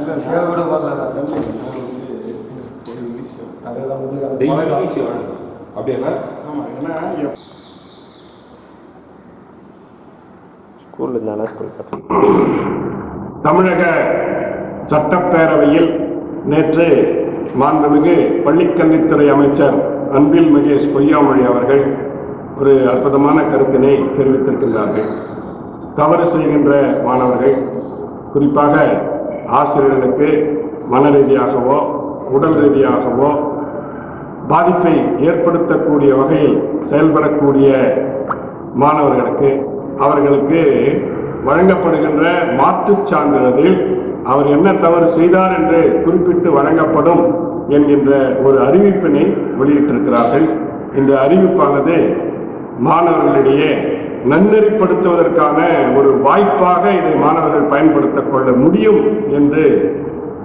இல்லை சேவை கூட பண்ணல அப்படின்னா ஆமாம் ஏன்னா ஸ்கூலில் ஸ்கூல் தமிழக சட்டப்பேரவையில் நேற்று மாண்புமிகு பள்ளிக்கல்வித்துறை அமைச்சர் அன்பில் மகேஷ் பொய்யாமொழி அவர்கள் ஒரு அற்புதமான கருத்தினை தெரிவித்திருக்கின்றார்கள். தவறு செய்கின்ற மாணவர்கள் குறிப்பாக ஆசிரியர்களுக்கு மன ரீதியாகவோ உடல் ரீதியாகவோ பாதிப்பை ஏற்படுத்தக்கூடிய வகையில் செயல்படக்கூடிய மாணவர்களுக்கு அவர்களுக்கு வழங்கப்படுகின்ற மாற்றுச் சான்றிதழில் அவர் என்ன தவறு செய்தார் என்று குறிப்பிட்டு வழங்கப்படும் என்கின்ற ஒரு அறிவிப்பினை வெளியிட்டிருக்கிறார்கள். இந்த அறிவிப்பானது மாணவர்களிடையே நன்னெறிப்படுத்துவதற்கான ஒரு வாய்ப்பாக இதை மாணவர்கள் பயன்படுத்திக் கொள்ள முடியும் என்று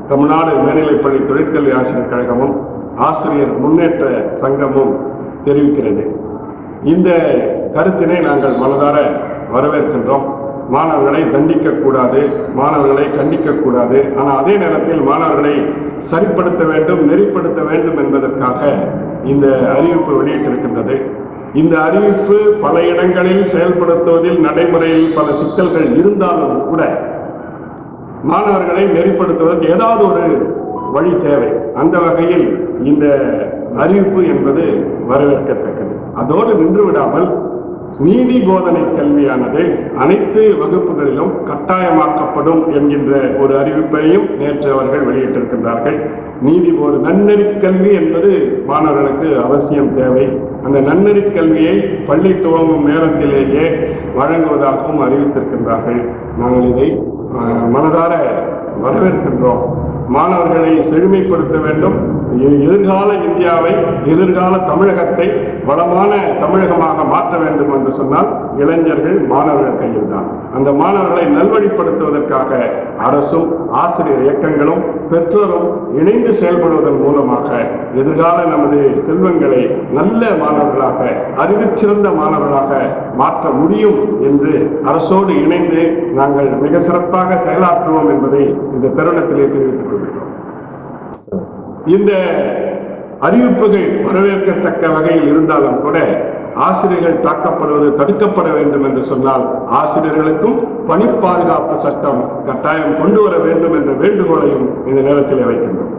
தமிழ்நாடு மேல்நிலைப்பள்ளி தொழிற்கல்வி ஆசிரியர் கழகமும் ஆசிரியர் முன்னேற்ற சங்கமும் தெரிவிக்கிறது. இந்த கருத்தினை நாங்கள் மனதார வரவேற்கின்றோம். மாணவர்களை தண்டிக்கக்கூடாது மாணவர்களை கண்டிக்கக்கூடாது ஆனால் அதே நேரத்தில் மாணவர்களை சரிப்படுத்த வேண்டும் நெறிப்படுத்த வேண்டும் என்பதற்காக இந்த அறிவிப்பு வெளியிட்டிருக்கின்றது. இந்த அறிவிப்பு பல இடங்களில் செயல்படுத்துவதில் நடைமுறையில் பல சிக்கல்கள் இருந்தாலும் கூட மாணவர்களை நெறிப்படுத்துவதற்கு ஏதாவது ஒரு வழி தேவை. அந்த வகையில் இந்த அறிவிப்பு என்பது வரவேற்கத்தக்கது. அதோடு நின்று விடாமல் நீதி போதனை கல்வியானது அனைத்து வகுப்புகளிலும் கட்டாயமாக்கப்படும் என்கின்ற ஒரு அறிவிப்பையும் நேற்று அவர்கள் வெளியிட்டிருக்கின்றார்கள். நீதி போது நன்னெறி கல்வி என்பது மாணவர்களுக்கு அவசியம் தேவை. அந்த நன்னெறி கல்வியை பள்ளி துவங்கும் நேரத்திலேயே வழங்குவதாகவும் அறிவித்திருக்கின்றார்கள். நாங்கள் இதை மனதார வரவேற்கின்றோம். மாணவர்களை செழுமைப்படுத்த வேண்டும். எ- எதிர்கால இந்தியாவை எதிர்கால தமிழகத்தை வளமான தமிழகமாக மாற்ற வேண்டும் என்று சொன்னால் இளைஞர்கள் மாணவர்கள் கையில் தான் அந்த மாணவர்களை நல்வழிப்படுத்துவதற்காக அரசும் ஆசிரியர் இயக்கங்களும் பெற்றோரும் இணைந்து செயல்படுவதன் மூலமாக எதிர்கால நமது செல்வங்களை நல்ல மாணவர்களாக அறிவுச்சிறந்த மாணவர்களாக மாற்ற முடியும் என்று அரசோடு இணைந்து நாங்கள் மிக சிறப்பாக செயலாற்றுவோம் என்பதை இந்த தருணத்திலே தெரிவித்துக் கொள்கிறோம் இந்த அறிவிப்புகள் வரவேற்கத்தக்க வகையில் இருந்தாலும் கூட ஆசிரியர்கள் தாக்கப்படுவது தடுக்கப்பட வேண்டும் என்று சொன்னால் ஆசிரியர்களுக்கும் பணி பாதுகாப்பு சட்டம் கட்டாயம் கொண்டு வர வேண்டும் என்ற வேண்டுகோளையும் இந்த நேரத்தில் வைக்கின்றோம்.